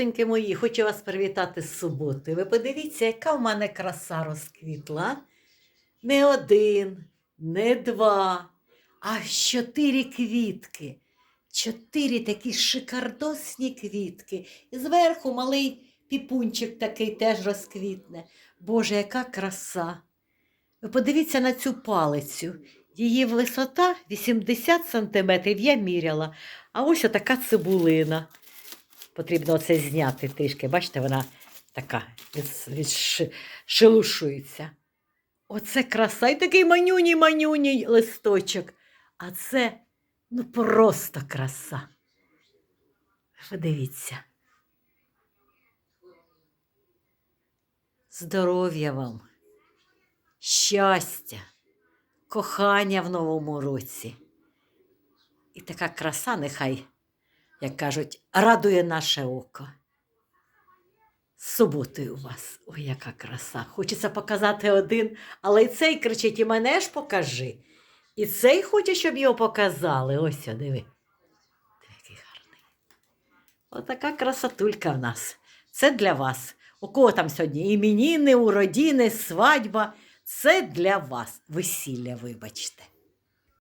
Хорошенькі мої, хочу вас привітати з суботи. Ви подивіться, яка в мене краса розквітла. Не один, не два, а чотири квітки. Чотири такі шикардосні квітки. І зверху малий піпунчик такий теж розквітне. Боже, яка краса! Ви подивіться на цю палицю. Її висота 80 сантиметрів, я міряла. А ось отака цибулина. Потрібно це зняти трішки. Бачите, вона така відшелушується. Оце краса і такий манюній манюній листочок. А це ну просто краса. Подивіться. Здоров'я вам, щастя, кохання в новому році. І така краса нехай, як кажуть, радує наше око. З суботою у вас. Ой, яка краса. Хочеться показати один, але й цей кричить: і мене ж покажи. І цей хоче, щоб його показали. Ось, диви. Диви, який гарний. Отака красотулька в нас. Це для вас. У кого там сьогодні іменіни, уродіни, свадьба. Це для вас. Весілля, вибачте.